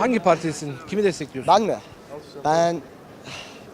Hangi partisin? Kimi destekliyorsun? Ben mi? Ben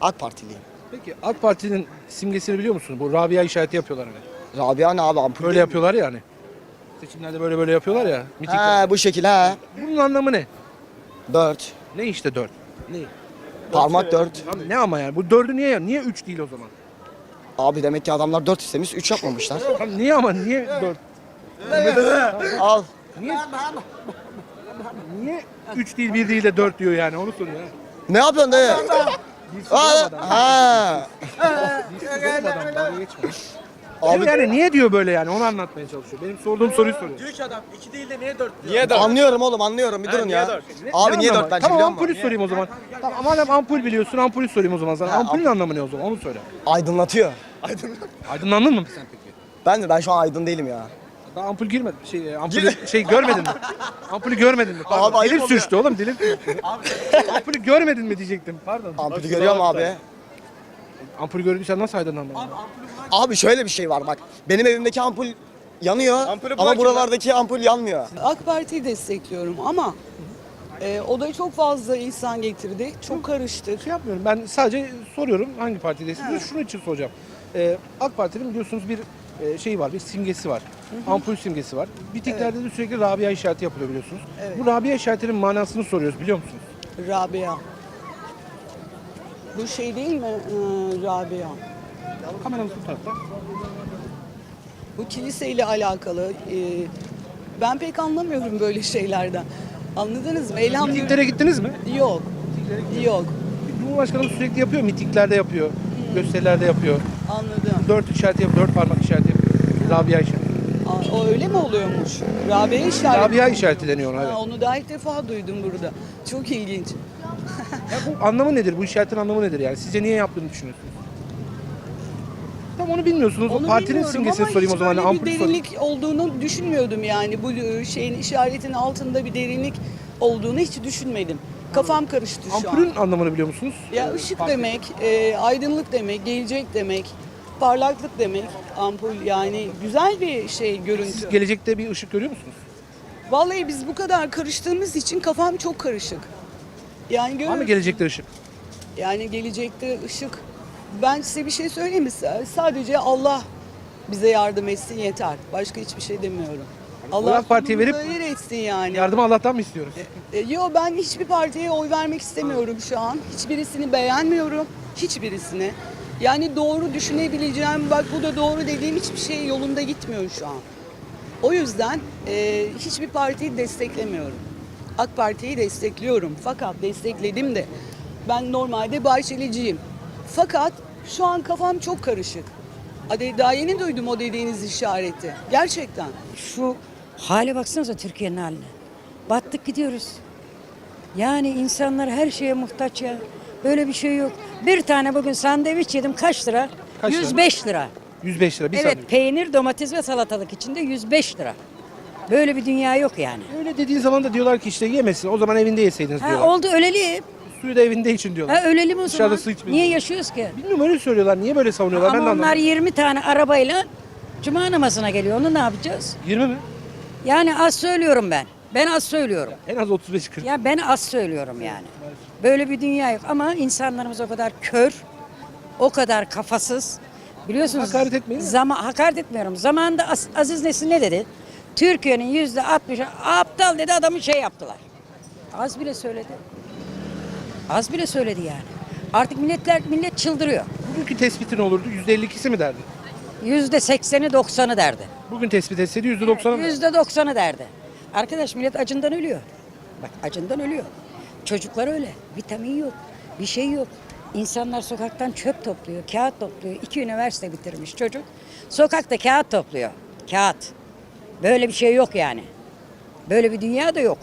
AK Partiliyim. Peki AK Parti'nin simgesini biliyor musun? Bu Rabia işareti yapıyorlar hani. Rabia ne abi ampul Böyle değil mi? yapıyorlar ya hani. Seçimlerde böyle böyle yapıyorlar ya. Mitingler. He bu şekil he. Bunun anlamı ne? Dört. Ne işte dört? Ne? Parmak dört. Abi ne ama yani? Bu dördü niye ya? Niye üç değil o zaman? Abi demek ki adamlar dört istemiş, üç yapmamışlar. Abi niye ama? Niye dört? Al. Niye? Niye üç değil bir değil de dört diyor yani? Onu soruyor. Ne yapıyorsun dayı? Aa, ha. Abi yani niye diyor böyle yani? Onu anlatmaya çalışıyor. Benim sorduğum soruyu soruyor. Niye dört? anlıyorum oğlum anlıyorum bir durun niye ya. dört? Abi Ne niye anlamı? dört bence Tamam biliyor musun? ampulü sorayım o zaman. Tamam madem ampul biliyorsun ampulü sorayım o zaman sana. Ampulün anlamı ne o zaman? Onu söyle. Aydınlatıyor. Aydınlandın mı sen peki? Ben de ben şu an aydın değilim ya. Daha ampul girmedi. Şey, ampulü şey görmedin mi? Ampulü görmedin mi? Pardon. Abi, ayıp dilim oluyor. sürçtü oğlum dilim sürçtü. ampulü görmedin mi diyecektim. Pardon. Ampulü görüyor mu abi? Ampulü gördüysen nasıl aydınlandın? Abi şöyle bir şey var bak. Benim evimdeki ampul yanıyor Ampulü ama bırakın buralardaki ampul yanmıyor. AK Parti'yi destekliyorum ama e, o da çok fazla insan getirdi. Çok karıştı. Şey yapmıyorum. Ben sadece soruyorum hangi parti destekliyorsun? Şunun için soracağım. Ee, AK Parti'nin biliyorsunuz bir e, şey var, bir simgesi var. Ampul simgesi var. Bitiklerde de sürekli Rabia işareti yapılıyor biliyorsunuz. Evet. Bu Rabia işaretinin manasını soruyoruz biliyor musunuz? Rabia. Bu şey değil mi e, Rabia? Kameramız bu tarafta. Bu kiliseyle alakalı. e, ben pek anlamıyorum böyle şeylerden. Anladınız mı? Elhamdülillah. Mitinglere gittiniz mi? Yok. Yok. Cumhurbaşkanımız sürekli yapıyor. Mitinglerde yapıyor. Gösterilerde yapıyor. Anladım. Dört işareti yapıyor. Dört parmak işareti yapıyor. Rabia işareti. O öyle mi oluyormuş? Rabia işareti. Rabia işareti deniyor ona. Ha, Evet. onu daha ilk defa duydum burada. Çok ilginç. Ya bu anlamı nedir? Bu işaretin anlamı nedir yani? Sizce niye yaptığını düşünüyorsunuz? Tam onu bilmiyorsunuz. Onu Partinin bilmiyorum simgesini ama sorayım o hiç zaman. böyle Ampul bir sorayım. derinlik olduğunu düşünmüyordum yani. Bu e, şeyin işaretin altında bir derinlik olduğunu hiç düşünmedim. Kafam karıştı şu Ampulün an. anlamını biliyor musunuz? Ya ışık demek, e, aydınlık demek, gelecek demek, parlaklık demek. Ampul yani güzel bir şey görüntü. Siz gelecekte bir ışık görüyor musunuz? Vallahi biz bu kadar karıştığımız için kafam çok karışık. Yani Var mı görüyorum. gelecekte ışık? Yani gelecekte ışık. Ben size bir şey söyleyeyim mi? Sadece Allah bize yardım etsin yeter. Başka hiçbir şey demiyorum. Allah AK Parti'ye verip- sonumuzu hayır etsin yani. Yardımı Allah'tan mı istiyoruz? E, Yo ben hiçbir partiye oy vermek istemiyorum şu an. Hiçbirisini beğenmiyorum. Hiçbirisini. Yani doğru düşünebileceğim, bak bu da doğru dediğim hiçbir şey yolunda gitmiyor şu an. O yüzden e, hiçbir partiyi desteklemiyorum. AK Parti'yi destekliyorum fakat destekledim de ben normalde Bahçeliciyim. Fakat şu an kafam çok karışık. Daha yeni duydum o dediğiniz işareti. Gerçekten. Şu hale baksanıza Türkiye'nin haline. Battık gidiyoruz. Yani insanlar her şeye muhtaç ya. Böyle bir şey yok. Bir tane bugün sandviç yedim kaç lira? Kaç lira? 105 lira. 105 lira bir evet saniye. peynir, domates ve salatalık içinde 105 lira. Böyle bir dünya yok yani. Öyle dediğin zaman da diyorlar ki işte yemesin. O zaman evinde yeseydiniz Ha, diyorlar. oldu öleli. Suyu da evinde için diyorlar. Ha, ölelim o Dışarıda zaman. su. Niye yaşıyoruz ki? Bilmiyorum öyle söylüyorlar. Niye böyle savunuyorlar? ben de Ama onlar anlamadım. 20 tane arabayla cuma namazına geliyor. Onu ne yapacağız? 20 mi? Yani az söylüyorum ben. Ben az söylüyorum. En az 35-40. Ya ben az söylüyorum yani. Böyle bir dünya yok ama insanlarımız o kadar kör, o kadar kafasız. Biliyorsunuz. Hakaret etmeyin mi? Zaman hakaret etmiyorum. Zamanında Az- Aziz Nesin ne dedi? Türkiye'nin yüzde 60'ı aptal dedi adamı şey yaptılar. Az bile söyledi. Az bile söyledi yani. Artık milletler millet çıldırıyor. Bugünkü tespitin olurdu. %52'si mi derdi? Yüzde 80'i 90'ı derdi. Bugün tespit etseydi %90'ı mı? Yüzde 90'ı derdi. Arkadaş millet acından ölüyor. Bak acından ölüyor. Çocuklar öyle. Vitamin yok. Bir şey yok. İnsanlar sokaktan çöp topluyor, kağıt topluyor. İki üniversite bitirmiş çocuk. Sokakta kağıt topluyor. Kağıt. Böyle bir şey yok yani. Böyle bir dünya da yok.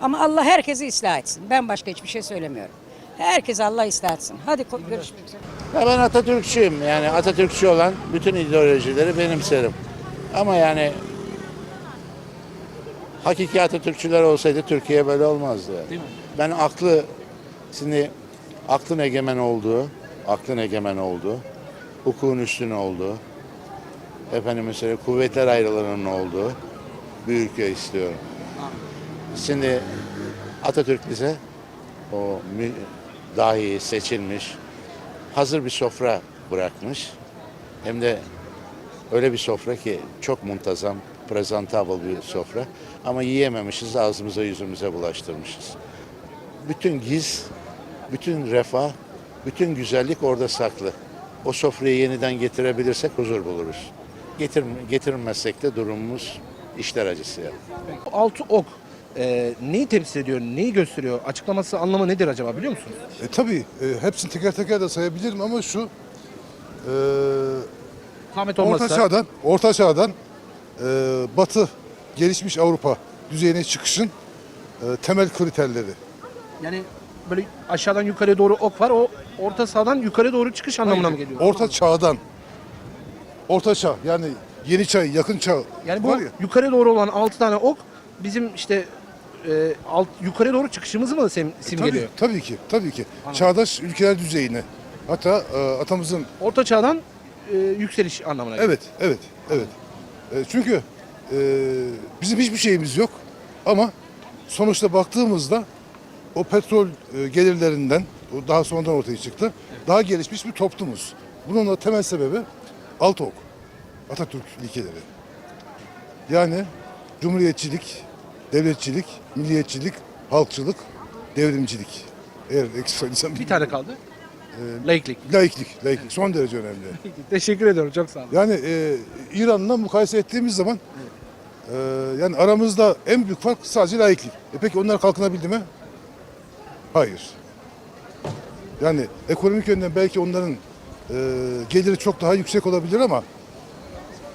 Ama Allah herkesi ıslah etsin. Ben başka hiçbir şey söylemiyorum. Herkes Allah ıslah etsin. Hadi görüşmek üzere. Ben Atatürkçüyüm. Yani Atatürkçü olan bütün ideolojileri benimserim. Ama yani hakiki Atatürkçüler olsaydı Türkiye böyle olmazdı. Ben aklı şimdi aklın egemen olduğu, aklın egemen olduğu, hukukun üstün olduğu, efendim mesela kuvvetler ayrılığının olduğu bir ülke istiyorum. Şimdi Atatürk bize o dahi seçilmiş hazır bir sofra bırakmış. Hem de öyle bir sofra ki çok muntazam, presentable bir sofra. Ama yiyememişiz, ağzımıza yüzümüze bulaştırmışız. Bütün giz, bütün refah, bütün güzellik orada saklı. O sofrayı yeniden getirebilirsek huzur buluruz. Getir, getirmezsek de durumumuz işler acısı yani. Altı ok e, neyi temsil ediyor, neyi gösteriyor? Açıklaması anlamı nedir acaba biliyor musunuz? E, tabii e, hepsini teker teker de sayabilirim ama şu e, Zahmet Orta. Çağ'dan, Orta Çağ'dan Batı gelişmiş Avrupa düzeyine çıkışın e, temel kriterleri. Yani böyle aşağıdan yukarıya doğru ok var. O orta sahadan yukarı doğru çıkış anlamına mı geliyor? Orta Çağ'dan, Orta Çağ yani Yeni Çağ, Yakın Çağ Yani bu var ya. yukarı doğru olan 6 tane ok bizim işte e, alt yukarı doğru çıkışımızı mı sim, Tabii, simgeliyor? tabii ki, tabii ki. Çağdaş ülkeler düzeyine. Hatta e, atamızın Orta çağdan e, yükseliş anlamına geliyor. Evet, evet, evet. E, çünkü e, bizim hiçbir şeyimiz yok ama sonuçta baktığımızda o petrol e, gelirlerinden, daha sonradan ortaya çıktı, daha gelişmiş bir toplumuz. Bunun da temel sebebi Altok, Atatürk ilkeleri. Yani cumhuriyetçilik, devletçilik, milliyetçilik, halkçılık, devrimcilik. Eğer eksik söylesem Bir tane kaldı. Laiklik. laiklik, laiklik son derece önemli. Teşekkür ediyorum. Çok sağ olun. Yani e, İran'la mukayese ettiğimiz zaman e, yani aramızda en büyük fark sadece laiklik. E peki onlar kalkınabildi mi? Hayır. Yani ekonomik yönden belki onların e, geliri çok daha yüksek olabilir ama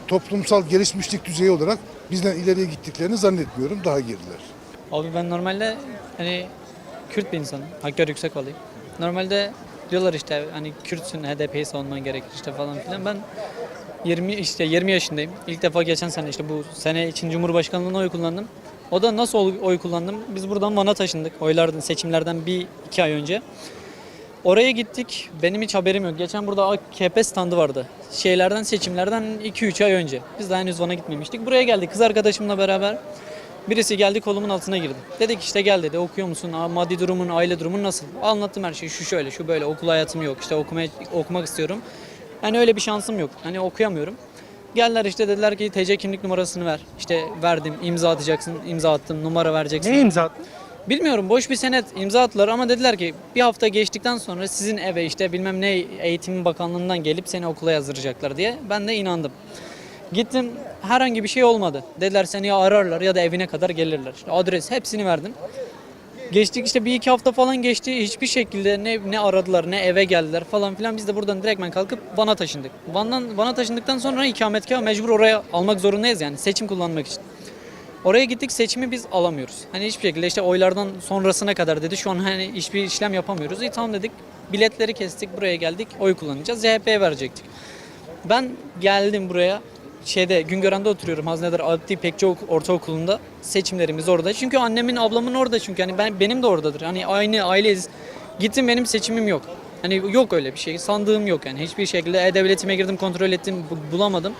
toplumsal gelişmişlik düzeyi olarak bizden ileriye gittiklerini zannetmiyorum. Daha geriler. Abi ben normalde hani Kürt bir insanım. Haklar yüksek olayım. Normalde diyorlar işte hani Kürtsün HDP'yi savunman gerekir işte falan filan. Ben 20 işte 20 yaşındayım. İlk defa geçen sene işte bu sene için Cumhurbaşkanlığına oy kullandım. O da nasıl oy- kullandım? Biz buradan Van'a taşındık. Oylardan, seçimlerden bir iki ay önce. Oraya gittik. Benim hiç haberim yok. Geçen burada AKP standı vardı. Şeylerden, seçimlerden 2-3 ay önce. Biz daha henüz Van'a gitmemiştik. Buraya geldik kız arkadaşımla beraber. Birisi geldi kolumun altına girdi. Dedik işte gel dedi okuyor musun? Maddi durumun, aile durumun nasıl? Anlattım her şeyi. Şu şöyle, şu böyle. Okul hayatım yok. İşte okumaya, okumak istiyorum. Yani öyle bir şansım yok. Hani okuyamıyorum. Geldiler işte dediler ki TC kimlik numarasını ver. İşte verdim, imza atacaksın, imza attım, numara vereceksin. Ne imza attın? Bilmiyorum boş bir senet imza attılar ama dediler ki bir hafta geçtikten sonra sizin eve işte bilmem ne eğitim bakanlığından gelip seni okula yazdıracaklar diye ben de inandım. Gittim herhangi bir şey olmadı. Dediler seni ya ararlar ya da evine kadar gelirler. İşte adres hepsini verdim. Geçtik işte bir iki hafta falan geçti. Hiçbir şekilde ne, ne aradılar ne eve geldiler falan filan. Biz de buradan direktmen kalkıp Van'a taşındık. Van'dan Van'a taşındıktan sonra ikametgahı mecbur oraya almak zorundayız yani seçim kullanmak için. Oraya gittik seçimi biz alamıyoruz. Hani hiçbir şekilde işte oylardan sonrasına kadar dedi. Şu an hani hiçbir işlem yapamıyoruz. İyi tamam dedik. Biletleri kestik buraya geldik. Oy kullanacağız. CHP'ye verecektik. Ben geldim buraya. Şeyde Güngören'de oturuyorum. Haznedar Adli Pekçi Ortaokulu'nda. Seçimlerimiz orada. Çünkü annemin ablamın orada çünkü. Hani ben benim de oradadır. Hani aynı aileyiz. Gittim benim seçimim yok. Hani yok öyle bir şey. Sandığım yok yani. Hiçbir şekilde e-devletime girdim kontrol ettim bu- bulamadım.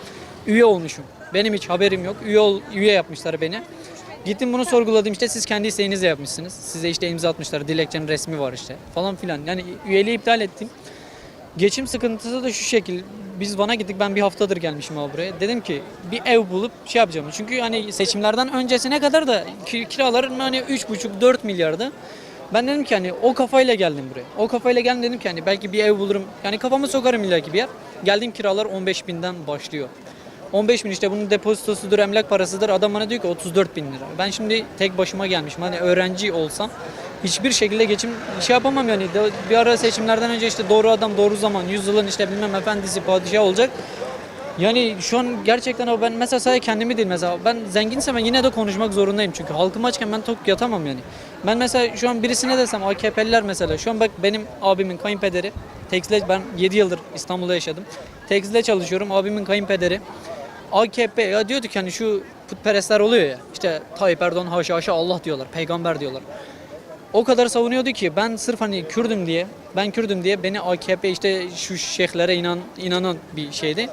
Üye olmuşum. Benim hiç haberim yok. Üye ol, üye yapmışlar beni. Gittim bunu sorguladım işte siz kendi isteğinizle yapmışsınız. Size işte imza atmışlar. Dilekçenin resmi var işte falan filan. Yani üyeliği iptal ettim. Geçim sıkıntısı da şu şekil. Biz Van'a gittik ben bir haftadır gelmişim abi buraya. Dedim ki bir ev bulup şey yapacağım. Çünkü hani seçimlerden öncesine kadar da ki- kiraların hani 3,5-4 milyardı. Ben dedim ki hani o kafayla geldim buraya. O kafayla geldim dedim ki hani belki bir ev bulurum. Yani kafamı sokarım illa ki bir yer. Geldiğim kiralar 15 binden başlıyor. 15 bin işte bunun depozitosudur, emlak parasıdır. Adam bana diyor ki 34 bin lira. Ben şimdi tek başıma gelmişim. Hani öğrenci olsam hiçbir şekilde geçim şey yapamam yani. Bir ara seçimlerden önce işte doğru adam doğru zaman, yüzyılın işte bilmem efendisi padişah olacak. Yani şu an gerçekten abi ben mesela sadece kendimi değil mesela ben zenginsem ben yine de konuşmak zorundayım çünkü halkım açken ben tok yatamam yani. Ben mesela şu an birisine desem AKP'liler mesela şu an bak benim abimin kayınpederi tekstilde ben 7 yıldır İstanbul'da yaşadım. Tekstilde çalışıyorum abimin kayınpederi AKP ya diyordu ki hani şu putperestler oluyor ya işte Tayyip Erdoğan haşa haşa Allah diyorlar peygamber diyorlar. O kadar savunuyordu ki ben sırf hani Kürdüm diye, ben Kürdüm diye beni AKP işte şu şeyhlere inan, inanan bir şeydi.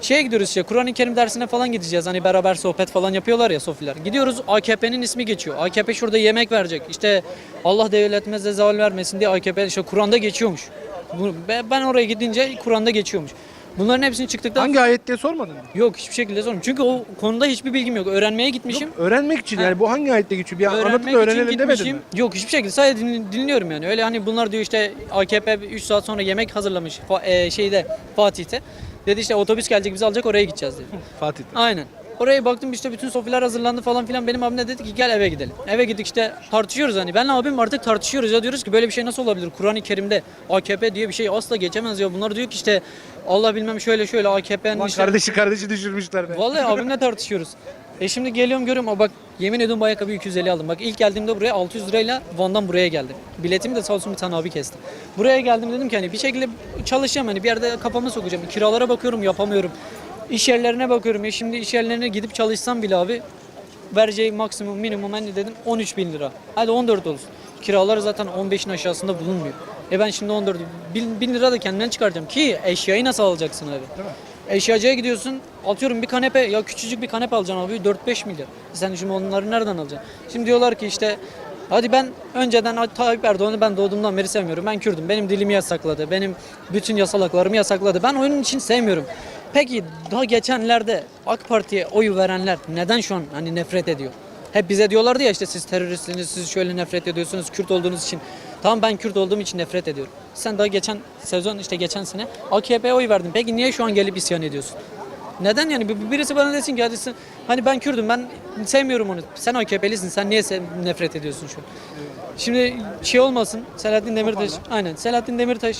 Şeye gidiyoruz işte Kur'an-ı Kerim dersine falan gideceğiz. Hani beraber sohbet falan yapıyorlar ya sofiler. Gidiyoruz AKP'nin ismi geçiyor. AKP şurada yemek verecek. İşte Allah devletimize zeval vermesin diye AKP işte Kur'an'da geçiyormuş. Ben oraya gidince Kur'an'da geçiyormuş. Bunların hepsini çıktıktan Hangi ayet diye sormadın mı? Yok hiçbir şekilde sormuyorum. Çünkü o konuda hiçbir bilgim yok. Öğrenmeye gitmişim. Öğrenmek için yani bu hangi ayette geçiyor? Bir anlatıp da öğrenelim demedin mi? Yok hiçbir şekilde sadece din- dinliyorum yani. Öyle hani bunlar diyor işte AKP 3 saat sonra yemek hazırlamış Fa- e, şeyde Fatih'te. Dedi işte otobüs gelecek bizi alacak oraya gideceğiz dedi. Fatih. Aynen. Oraya baktım işte bütün sofiler hazırlandı falan filan. Benim abim de dedi ki gel eve gidelim. Eve gittik işte tartışıyoruz hani. Benle abim artık tartışıyoruz ya diyoruz ki böyle bir şey nasıl olabilir? Kur'an-ı Kerim'de AKP diye bir şey asla geçemez ya. Bunlar diyor ki işte Allah bilmem şöyle şöyle AKP'nin Lan işte... kardeşi kardeşi düşürmüşler be. Vallahi abimle tartışıyoruz. E şimdi geliyorum görüyorum ama bak yemin ediyorum bu ayakkabıyı 250 aldım. Bak ilk geldiğimde buraya 600 lirayla Van'dan buraya geldim. Biletimi de sağ olsun bir tane abi kesti. Buraya geldim dedim ki hani bir şekilde çalışacağım hani bir yerde kafamı sokacağım. Kiralara bakıyorum yapamıyorum. İş yerlerine bakıyorum. E şimdi iş yerlerine gidip çalışsam bile abi vereceği maksimum minimum hani dedim 13 bin lira. Hadi 14 olsun. Kiralar zaten 15'in aşağısında bulunmuyor. E ben şimdi 14 bin, bin lira da kendimden çıkaracağım ki eşyayı nasıl alacaksın abi? Eşyacıya gidiyorsun atıyorum bir kanepe ya küçücük bir kanepe alacaksın abi 4-5 milyar. Sen şimdi onları nereden alacaksın? Şimdi diyorlar ki işte hadi ben önceden Tayyip Erdoğan'ı ben doğduğumdan beri sevmiyorum. Ben Kürdüm. Benim dilimi yasakladı. Benim bütün yasal haklarımı yasakladı. Ben onun için sevmiyorum. Peki daha geçenlerde AK Parti'ye oy verenler neden şu an hani nefret ediyor? Hep bize diyorlardı ya işte siz teröristsiniz, siz şöyle nefret ediyorsunuz Kürt olduğunuz için. Tamam ben Kürt olduğum için nefret ediyorum. Sen daha geçen sezon işte geçen sene AKP'ye oy verdin. Peki niye şu an gelip isyan ediyorsun? Neden yani Bir- birisi bana desin ki hadi sen- hani ben Kürdüm ben sevmiyorum onu. Sen AKP'lisin sen niye nefret ediyorsun şu an? Şimdi şey olmasın Selahattin Demirtaş aynen Selahattin Demirtaş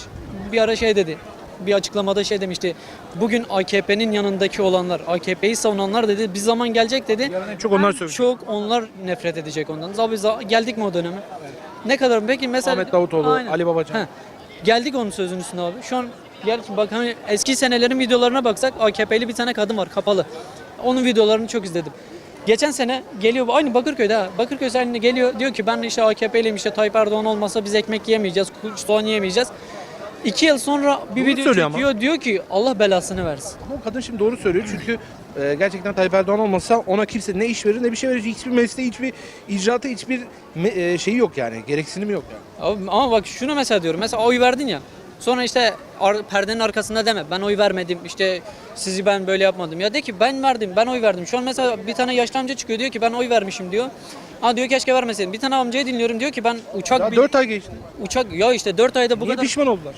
bir ara şey dedi. Bir açıklamada şey demişti. Bugün AKP'nin yanındaki olanlar, AKP'yi savunanlar dedi. Bir zaman gelecek dedi. En çok onlar söyleyecek. Çok onlar nefret edecek ondan. Abi geldik mi o döneme? Ne kadar peki mesela Ahmet Davutoğlu, Aynen. Ali Babacan. Heh. Geldik onun sözünün üstüne abi. Şu an gel bak hani eski senelerin videolarına baksak AKP'li bir tane kadın var kapalı. Onun videolarını çok izledim. Geçen sene geliyor aynı Bakırköy'de ha. Bakırköy sahiline geliyor diyor ki ben işte AKP'liyim işte Tayyip Erdoğan olmasa biz ekmek yemeyeceğiz, soğan yemeyeceğiz. İki yıl sonra bir Doğru video söylüyor çekiyor diyor ki Allah belasını versin. Ama o kadın şimdi doğru söylüyor çünkü e, gerçekten Tayyip Erdoğan olmasa ona kimse ne iş verir ne bir şey verir. Hiçbir mesleği, hiçbir icraatı, hiçbir me- e, şeyi yok yani. Gereksinimi yok yani. Abi, ama bak şunu mesela diyorum. Mesela oy verdin ya. Sonra işte ar- perdenin arkasında deme. Ben oy vermedim. işte sizi ben böyle yapmadım. Ya de ki ben verdim. Ben oy verdim. Şu an mesela bir tane yaşlı amca çıkıyor diyor ki ben oy vermişim diyor. Ha diyor keşke vermeseydim. Bir tane amcayı dinliyorum diyor ki ben uçak Ya bin- 4 ay geçti. uçak ya işte 4 ayda bu Niye kadar pişman oldular?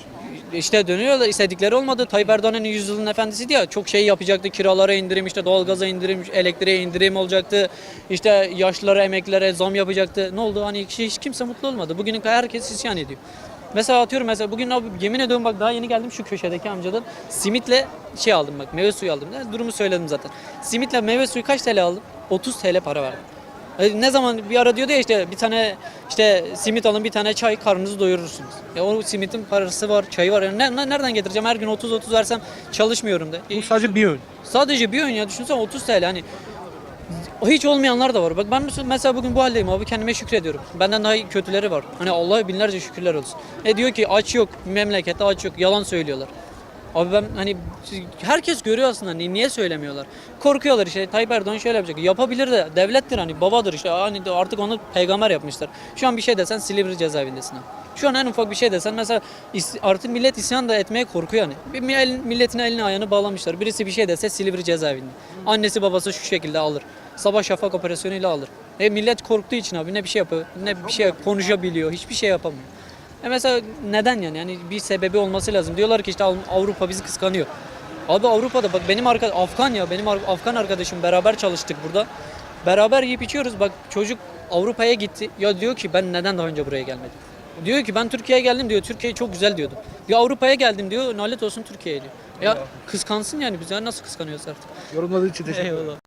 işte dönüyorlar istedikleri olmadı. Tayyip Erdoğan'ın yüzyılın efendisiydi ya çok şey yapacaktı. Kiralara indirim, işte doğalgaza indirim, elektriğe indirim olacaktı. İşte yaşlılara, emeklilere zam yapacaktı. Ne oldu? Hani hiç, hiç kimse mutlu olmadı. Kadar herkes isyan ediyor. Mesela atıyorum mesela bugün abi yemin ediyorum bak daha yeni geldim şu köşedeki amcadan simitle şey aldım bak meyve suyu aldım. Durumu söyledim zaten. Simitle meyve suyu kaç TL aldım? 30 TL para verdim. E, Ne zaman bir ara diyordu ya işte bir tane işte simit alın bir tane çay karnınızı doyurursunuz. E o simitin parası var, çayı var. Yani ne- ne- nereden getireceğim? Her gün 30-30 versem çalışmıyorum da. E, Bu sadece bir öğün. Sadece bir öğün ya düşünsene 30 TL hani hiç olmayanlar da var. Bak ben mesela- bugün bu haldeyim abi kendime şükrediyorum. Benden daha kötüleri var. Hani Allah'a binlerce şükürler olsun. E diyor ki aç yok, memlekette aç yok. Yalan söylüyorlar. Abi ben hani herkes görüyor aslında hani niye söylemiyorlar? Korkuyorlar işte Tayyip Erdoğan şöyle yapacak. Yapabilir de devlettir hani babadır işte hani artık onu peygamber yapmışlar. Şu an bir şey desen Silivri cezaevindesin. Şu an en ufak bir şey desen mesela artık millet isyan da etmeye korkuyor hani. Bir milletin elini ayağını bağlamışlar. Birisi bir şey dese Silivri cezaevinde. Annesi babası şu şekilde alır. Sabah şafak operasyonuyla alır. E millet korktuğu için abi ne bir şey yapıyor ne bir şey konuşabiliyor hiçbir şey yapamıyor. E mesela neden yani? Yani bir sebebi olması lazım. Diyorlar ki işte Av- Avrupa bizi kıskanıyor. Abi Avrupa'da bak benim arka Afgan ya benim Afgan arkadaşım beraber çalıştık burada. Beraber yiyip içiyoruz. Bak çocuk Avrupa'ya gitti. Ya diyor ki ben neden daha önce buraya gelmedim? Diyor ki ben Türkiye'ye geldim diyor. Türkiye çok güzel diyordu. Diyor Avrupa'ya geldim diyor. Nalet olsun Türkiye'ye diyor. Ya kıskansın yani biz ya nasıl kıskanıyoruz artık? Yorumladığı için teşekkür ederim. Eyvallah.